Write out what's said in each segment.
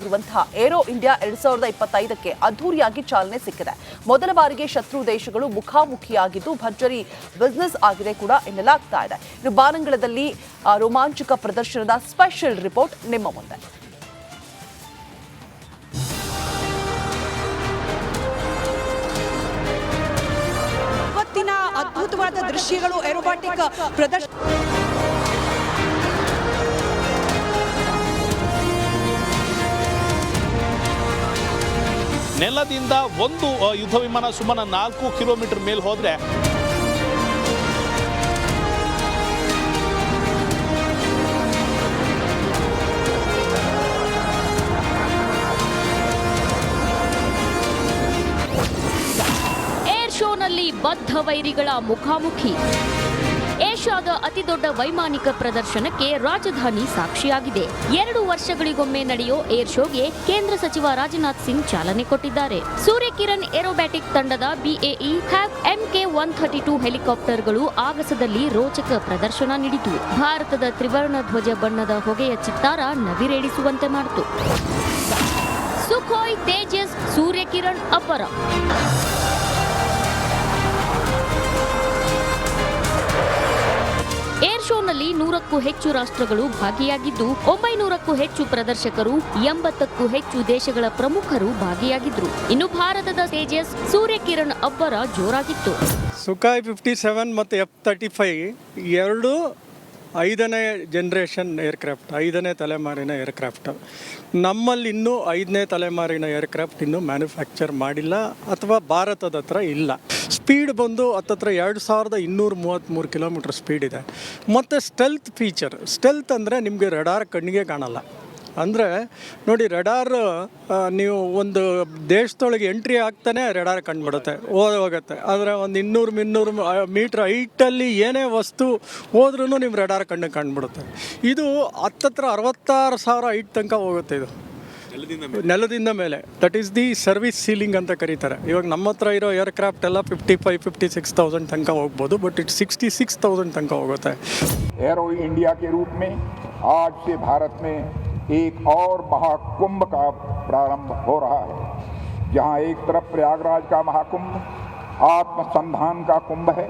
ಆಗಿರುವಂತಹ aero India ಎರಡ್ ಸಾವಿರದ ಇಪ್ಪತ್ತೈದಕ್ಕೆ ಅದ್ದೂರಿಯಾಗಿ ಚಾಲನೆ ಸಿಕ್ಕಿದೆ. ಮೊದಲ ಬಾರಿಗೆ ಶತ್ರು ದೇಶಗಳು ಮುಖಾಮುಖಿಯಾಗಿದ್ದು ಭರ್ಜರಿ ಬಿಸ್ನೆಸ್ ಆಗಿದೆ ಕೂಡ ಎನ್ನಲಾಗ್ತಾ ಇದೆ. ಇನ್ನು ಬಾನಂಗಳದಲ್ಲಿ ರೋಮಾಂಚಕ ಪ್ರದರ್ಶನದ ಸ್ಪೆಷಲ್ ರಿಪೋರ್ಟ್ ನಿಮ್ಮ ಮುಂದೆ. ಇವತ್ತಿನ ಅದ್ಭುತವಾದ ದೃಶ್ಯಗಳು ಏರೋಬಾಟಿಕ್ ಪ್ರದರ್ಶನ ನೆಲದಿಂದ ಒಂದು ಯುದ್ಧ ವಿಮಾನ ಸುಮಾರು ನಾಲ್ಕು ಕಿಲೋಮೀಟರ್ ಮೇಲೆ ಹೋದರೆ ಏರ್ ಶೋನಲ್ಲಿ ಬದ್ಧ ವೈರಿಗಳ ಮುಖಾಮುಖಿ. ಏಷ್ಯಾದ ಅತಿದೊಡ್ಡ ವೈಮಾನಿಕ ಪ್ರದರ್ಶನಕ್ಕೆ ರಾಜಧಾನಿ ಸಾಕ್ಷಿಯಾಗಿದೆ. ಎರಡು ವರ್ಷಗಳಿಗೊಮ್ಮೆ ನಡೆಯೋ ಏರ್ ಶೋಗೆ ಕೇಂದ್ರ ಸಚಿವ ರಾಜನಾಥ್ ಸಿಂಗ್ ಚಾಲನೆ ಕೊಟ್ಟಿದ್ದಾರೆ. ಸೂರ್ಯಕಿರಣ್ ಏರೋಬ್ಯಾಟಿಕ್ ತಂಡದ BAE hawk MK one thirty two ಹೆಲಿಕಾಪ್ಟರ್ಗಳು ಆಗಸದಲ್ಲಿ ರೋಚಕ ಪ್ರದರ್ಶನ ನೀಡಿತು. ಭಾರತದ ತ್ರಿವರ್ಣ ಧ್ವಜ ಬಣ್ಣದ ಹೊಗೆಯ ಚಿತ್ತಾರ ನವಿರೇಡಿಸುವಂತೆ ಮಾಡಿತು. ಸುಖೋಯ್ ತೇಜಸ್ ಸೂರ್ಯಕಿರಣ್ ಅಬ್ಬರ ನೂರಕ್ಕೂ ಹೆಚ್ಚು ರಾಷ್ಟ್ರಗಳು ಭಾಗಿಯಾಗಿದ್ದು, ಒಂಬೈನೂರಕ್ಕೂ ಹೆಚ್ಚು ಪ್ರದರ್ಶಕರು, ಎಂಬತ್ತಕ್ಕೂ ಹೆಚ್ಚು ದೇಶಗಳ ಪ್ರಮುಖರು ಭಾಗಿಯಾಗಿದ್ರು. ಇನ್ನು ಭಾರತದ ತೇಜಸ್ ಸೂರ್ಯಕಿರಣ್ ಅಬ್ಬರ ಜೋರಾಗಿತ್ತು. ಸುಖಾಯ್ ಫಿಫ್ಟಿ ಸೆವೆನ್ ಮತ್ತು ಎಫ್ ತರ್ಟಿ ಫೈವ್ ಎರಡು ಐದನೇ ಜನ್ರೇಷನ್ ಏರ್ಕ್ರಾಫ್ಟ್ ಐದನೇ ತಲೆಮಾರಿನ ಏರ್ಕ್ರಾಫ್ಟ್ ನಮ್ಮಲ್ಲಿ ಇನ್ನೂ ಐದನೇ ತಲೆಮಾರಿನ ಏರ್ಕ್ರಾಫ್ಟ್ ಇನ್ನೂ ಮ್ಯಾನುಫ್ಯಾಕ್ಚರ್ ಮಾಡಿಲ್ಲ ಅಥವಾ ಭಾರತದ ಹತ್ರ ಇಲ್ಲ. ಸ್ಪೀಡ್ ಬಂದು ಹತ್ತತ್ರ ಎರಡು ಸಾವಿರದ ಇನ್ನೂರ ಮೂವತ್ತ್ಮೂರು ಕಿಲೋಮೀಟ್ರ್ ಸ್ಪೀಡ್ ಇದೆ. ಮತ್ತು ಸ್ಟೆಲ್ತ್ ಫೀಚರ್ ಸ್ಟೆಲ್ತ್ ಅಂದರೆ ನಿಮಗೆ ರಡಾರ್ ಕಣ್ಣಿಗೆ ಕಾಣಲ್ಲ. ಅಂದರೆ ನೋಡಿ ರೆಡಾರ್ ನೀವು ಒಂದು ದೇಶದೊಳಗೆ ಎಂಟ್ರಿ ಆಗ್ತಾನೆ ರೆಡಾರ್ ಕಂಡುಬಿಡುತ್ತೆ ಹೋದ ಹೋಗುತ್ತೆ ಆದರೆ ಒಂದು ಇನ್ನೂರು ಮುನ್ನೂರು ಮೀಟ್ರ್ ಹೈಟಲ್ಲಿ ಏನೇ ವಸ್ತು ಹೋದ್ರೂ ನೀವು ರೆಡಾರ್ ಕಣ್ಣಿಗೆ ಕಂಡುಬಿಡುತ್ತೆ ಇದು ಹತ್ತತ್ರ ಅರವತ್ತಾರು ಸಾವಿರ ಹೈಟ್ ತನಕ ಹೋಗುತ್ತೆ ಇದು ನೆಲದಿಂದ ಮೇಲೆ that is the service ceiling ಅಂತ ಕರೀತಾರೆ ಇವಾಗ ನಮ್ಮ ಹತ್ರ ಇರೋ ಏರ್ಕ್ರಾಫ್ಟ್ ಎಲ್ಲ fifty five fifty six thousand ತನಕ ಹೋಗ್ಬೋದು but it sixty six thousand ತನಕ ಹೋಗುತ್ತೆ एरो इंडिया के रूप में आज से भारत में एक और महाकुंभ का प्रारंभ हो रहा है। जहाँ एक तरफ़ प्रयागराज का महाकुंभ, आत्मसंधान का कुंभ है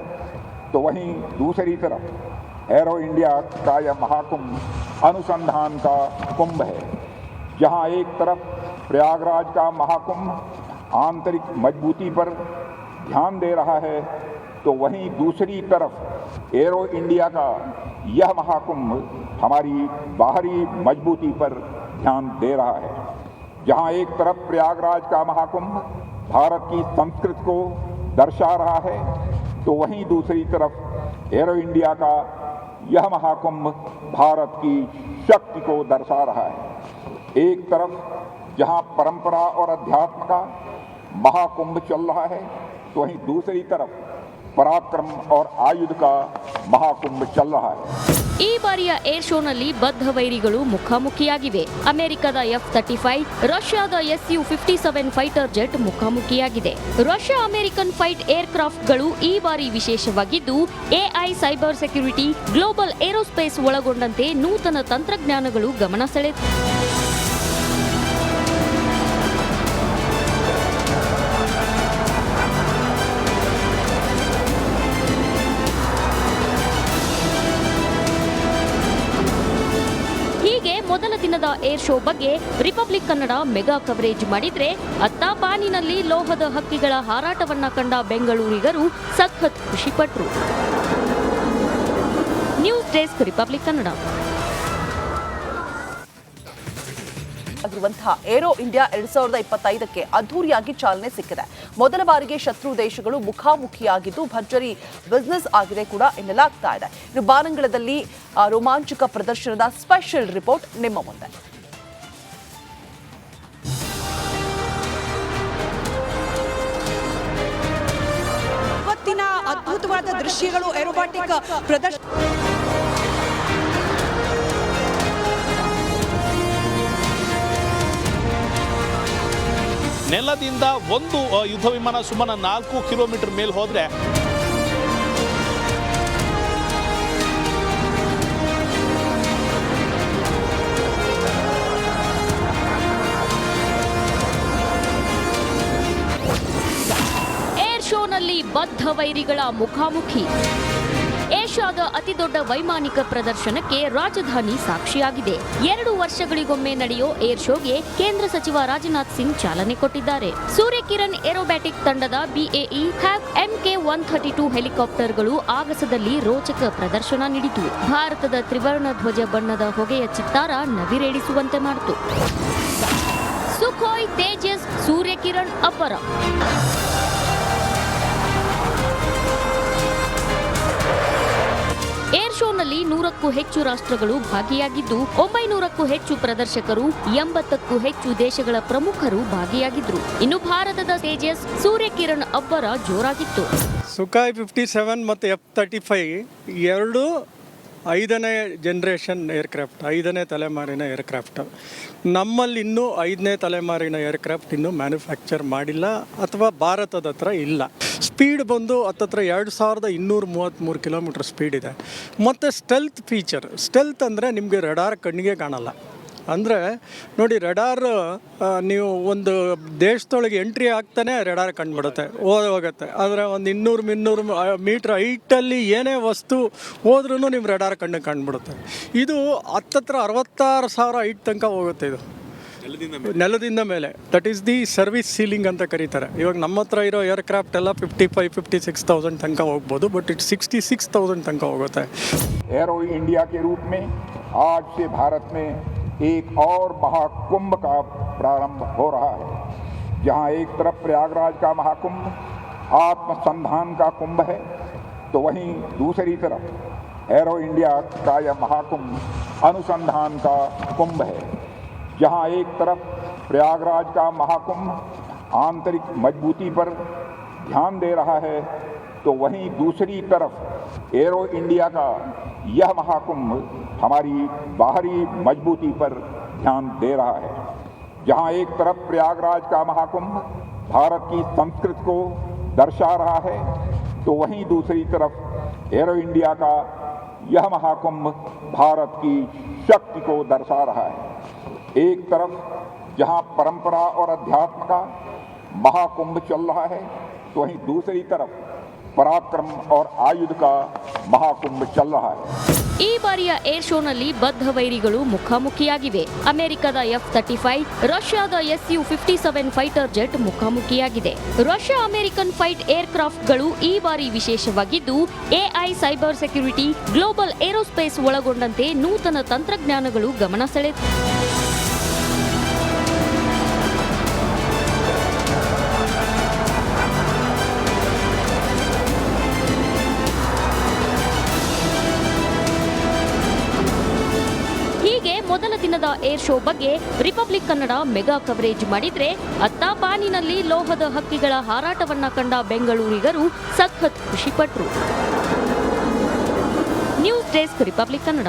तो वहीं दूसरी तरफ़ एरो इंडिया का यह महाकुंभ अनुसंधान का कुंभ है। जहाँ एक तरफ़ प्रयागराज का महाकुंभ आंतरिक मजबूती पर ध्यान दे रहा है तो वहीं दूसरी तरफ़ एरो इंडिया का यह महाकुंभ हमारी बाहरी मजबूती पर ध्यान दे रहा है। जहाँ एक तरफ़ प्रयागराज का महाकुंभ भारत की संस्कृति को दर्शा रहा है तो वहीं दूसरी तरफ़ एरो इंडिया का यह महाकुंभ भारत की शक्ति को दर्शा रहा है। एक तरफ़ जहाँ परंपरा और अध्यात्म का महाकुंभ चल रहा है तो वहीं दूसरी तरफ़ पराक्रम और आयुध का महाकुंभ चल रहा है। ಈ ಬಾರಿಯ ಏರ್ ಶೋನಲ್ಲಿ ಬದ್ಧ ವೈರಿಗಳು ಮುಖಾಮುಖಿಯಾಗಿವೆ. ಅಮೆರಿಕದ ಎಫ್ ತರ್ಟಿ ಫೈವ್, ರಷ್ಯಾದ S U fifty seven fighter jet ಮುಖಾಮುಖಿಯಾಗಿದೆ. Russia American fight air ಕ್ರಾಫ್ಟ್ಗಳು ಈ ಬಾರಿ ವಿಶೇಷವಾಗಿದ್ದು AI cyber security, global aerospace ಒಳಗೊಂಡಂತೆ ನೂತನ ತಂತ್ರಜ್ಞಾನಗಳು ಗಮನ ಸೆಳೆದಿವೆ. ಮೊದಲ ದಿನದ ಏರ್ ಶೋ ಬಗ್ಗೆ ರಿಪಬ್ಲಿಕ್ ಕನ್ನಡ ಮೆಗಾ ಕವರೇಜ್ ಮಾಡಿದ್ರೆ ಅತ್ತ ಬಾನಿನಲ್ಲಿ ಲೋಹದ ಹಕ್ಕಿಗಳ ಹಾರಾಟವನ್ನ ಕಂಡ ಬೆಂಗಳೂರಿಗರು ಸಖತ್ ಖುಷಿಪಟ್ರು. News desk republic Kannada. ಆಗಿರುವಂತಹ ಏರೋ ಇಂಡಿಯಾ ಎರಡ್ ಸಾವಿರದ ಇಪ್ಪತ್ತೈದಕ್ಕೆ ಅದ್ದೂರಿಯಾಗಿ ಚಾಲನೆ ಸಿಕ್ಕಿದೆ. ಮೊದಲ ಬಾರಿಗೆ ಶತ್ರು ದೇಶಗಳು ಮುಖಾಮುಖಿಯಾಗಿದ್ದು ಭರ್ಜರಿ ಬಿಸ್ನೆಸ್ ಆಗಿದೆ ಕೂಡ ಎನ್ನಲಾಗ್ತಾ ಇದೆ. ಬಾನಂಗಳದಲ್ಲಿ ರೋಮಾಂಚಕ ಪ್ರದರ್ಶನದ ಸ್ಪೆಷಲ್ ರಿಪೋರ್ಟ್ ನಿಮ್ಮ ಮುಂದೆ. ಇವತ್ತಿನ ಅದ್ಭುತವಾದ ದೃಶ್ಯಗಳು ಏರೋಬಾಟಿಕ್ ಪ್ರದರ್ಶನ ನೆಲದಿಂದ ಒಂದು ಯುದ್ಧ ವಿಮಾನ ಸುಮಾರು ನಾಲ್ಕು ಕಿಲೋಮೀಟರ್ ಮೇಲೆ ಹೋದರೆ ಏರ್ ಶೋನಲ್ಲಿ ಬದ್ಧ ವೈರಿಗಳ ಮುಖಾಮುಖಿ. ಏಷ್ಯಾದ ಅತಿದೊಡ್ಡ ವೈಮಾನಿಕ ಪ್ರದರ್ಶನಕ್ಕೆ ರಾಜಧಾನಿ ಸಾಕ್ಷಿಯಾಗಿದೆ. ಎರಡು ವರ್ಷಗಳಿಗೊಮ್ಮೆ ನಡೆಯೋ ಏರ್ ಶೋಗೆ ಕೇಂದ್ರ ಸಚಿವ ರಾಜನಾಥ್ ಸಿಂಗ್ ಚಾಲನೆ ಕೊಟ್ಟಿದ್ದಾರೆ. ಸೂರ್ಯಕಿರಣ್ ಏರೋಬ್ಯಾಟಿಕ್ ತಂಡದ BAE hawk MK one thirty two ಹೆಲಿಕಾಪ್ಟರ್ಗಳು ಆಗಸದಲ್ಲಿ ರೋಚಕ ಪ್ರದರ್ಶನ ನೀಡಿತು. ಭಾರತದ ತ್ರಿವರ್ಣ ಧ್ವಜ ಬಣ್ಣದ ಹೊಗೆಯ ಚಿತ್ತಾರ ನವಿರೇಡಿಸುವಂತೆ ಮಾಡಿತು. ಸುಖೋಯ್ ತೇಜಸ್ ಸೂರ್ಯಕಿರಣ್ ಅಬ್ಬರ ನೂರಕ್ಕೂ ಹೆಚ್ಚು ರಾಷ್ಟ್ರಗಳು ಭಾಗಿಯಾಗಿದ್ದು, ಒಂಬೈನೂರಕ್ಕೂ ಹೆಚ್ಚು ಪ್ರದರ್ಶಕರು, ಎಂಬತ್ತಕ್ಕೂ ಹೆಚ್ಚು ದೇಶಗಳ ಪ್ರಮುಖರು ಭಾಗಿಯಾಗಿದ್ರು. ಇನ್ನು ಭಾರತದ ತೇಜಸ್ ಸೂರ್ಯಕಿರಣ್ ಅಬ್ಬರ ಜೋರಾಗಿತ್ತು. ಸುಖಾಯ್ ಫಿಫ್ಟಿ ಸೆವೆನ್ ಮತ್ತು ಎಫ್ ತರ್ಟಿ ಫೈವ್ ಎರಡು ಐದನೇ ಜನ್ರೇಷನ್ ಏರ್ಕ್ರಾಫ್ಟ್ ಐದನೇ ತಲೆಮಾರಿನ ಏರ್ಕ್ರಾಫ್ಟ್ ನಮ್ಮಲ್ಲಿ ಇನ್ನೂ ಐದನೇ ತಲೆಮಾರಿನ ಏರ್ಕ್ರಾಫ್ಟ್ ಇನ್ನೂ ಮ್ಯಾನುಫ್ಯಾಕ್ಚರ್ ಮಾಡಿಲ್ಲ ಅಥವಾ ಭಾರತದ ಹತ್ರ ಇಲ್ಲ. ಸ್ಪೀಡ್ ಬಂದು ಹತ್ತತ್ರ ಎರಡು ಸಾವಿರದ ಇನ್ನೂರ ಮೂವತ್ತ್ಮೂರು ಕಿಲೋಮೀಟ್ರ್ ಸ್ಪೀಡ್ ಇದೆ. ಮತ್ತು ಸ್ಟೆಲ್ತ್ ಫೀಚರ್ ಸ್ಟೆಲ್ತ್ ಅಂದರೆ ನಿಮಗೆ ರಡಾರ್ ಕಣ್ಣಿಗೆ ಕಾಣಲ್ಲ. ಅಂದರೆ ನೋಡಿ ರೆಡಾರ್ ನೀವು ಒಂದು ದೇಶದೊಳಗೆ ಎಂಟ್ರಿ ಆಗ್ತಾನೆ ರೆಡಾರ್ ಕಂಡುಬಿಡುತ್ತೆ ಹೋದ ಹೋಗುತ್ತೆ ಆದರೆ ಒಂದು ಇನ್ನೂರು ಮುನ್ನೂರು ಮೀಟ್ರ್ ಹೈಟಲ್ಲಿ ಏನೇ ವಸ್ತು ಹೋದ್ರೂ ನೀವು ರೆಡಾರ್ ಕಣ್ಣಿಗೆ ಕಂಡುಬಿಡುತ್ತೆ ಇದು ಹತ್ತತ್ರ ಅರವತ್ತಾರು ಸಾವಿರ ಹೈಟ್ ತನಕ ಹೋಗುತ್ತೆ ಇದು ನೆಲದಿಂದ ಮೇಲೆ that is the service ceiling ಅಂತ ಕರೀತಾರೆ ಇವಾಗ ನಮ್ಮ ಹತ್ರ ಇರೋ ಏರ್ಕ್ರಾಫ್ಟ್ ಎಲ್ಲ fifty five fifty six thousand ತನಕ ಹೋಗ್ಬೋದು but it sixty six thousand ತನಕ ಹೋಗುತ್ತೆ एरो इंडिया के रूप में आज से भारत में एक और महाकुंभ का प्रारंभ हो रहा है। जहाँ एक तरफ़ प्रयागराज का महाकुंभ, आत्मसंधान का कुंभ है तो वहीं दूसरी तरफ़ एरो इंडिया का यह महाकुंभ अनुसंधान का कुंभ है। जहाँ एक तरफ़ प्रयागराज का महाकुंभ आंतरिक मजबूती पर ध्यान दे रहा है तो वहीं दूसरी तरफ़ एरो इंडिया का यह महाकुंभ हमारी बाहरी मजबूती पर ध्यान दे रहा है। जहाँ एक तरफ़ प्रयागराज का महाकुंभ भारत की संस्कृति को दर्शा रहा है तो वहीं दूसरी तरफ़ एरो इंडिया का यह महाकुंभ भारत की शक्ति को दर्शा रहा है। एक तरफ़ जहाँ परंपरा और अध्यात्म का महाकुंभ चल रहा है तो वहीं दूसरी तरफ़ पराक्रम और आयुध का महाकुंभ चल रहा है ಈ ಬಾರಿಯ ಏರ್ ಶೋನಲ್ಲಿ ಬದ್ಧ ವೈರಿಗಳು ಮುಖಾಮುಖಿಯಾಗಿವೆ ಅಮೆರಿಕದ ಎಫ್ ತರ್ಟಿ ಫೈವ್ ರಷ್ಯಾದ S U fifty seven fighter jet ಮುಖಾಮುಖಿಯಾಗಿದೆ Russia American fight ಏರ್ಕ್ರಾಫ್ಟ್ಗಳು ಈ ಬಾರಿ ವಿಶೇಷವಾಗಿದ್ದು AI cyber security global aerospace ಒಳಗೊಂಡಂತೆ ನೂತನ ತಂತ್ರಜ್ಞಾನಗಳು ಗಮನ ಸೆಳೆದಿವೆ ಮೊದಲ ದಿನದ ಏರ್ ಶೋ ಬಗ್ಗೆ ರಿಪಬ್ಲಿಕ್ ಕನ್ನಡ ಮೆಗಾ ಕವರೇಜ್ ಮಾಡಿದ್ರೆ ಅತ್ತ ಬಾನಿನಲ್ಲಿ ಲೋಹದ ಹಕ್ಕಿಗಳ ಹಾರಾಟವನ್ನ ಕಂಡ ಬೆಂಗಳೂರಿಗರು ಸಖತ್ ಖುಷಿಪಟ್ರು. News desk republic Kannada.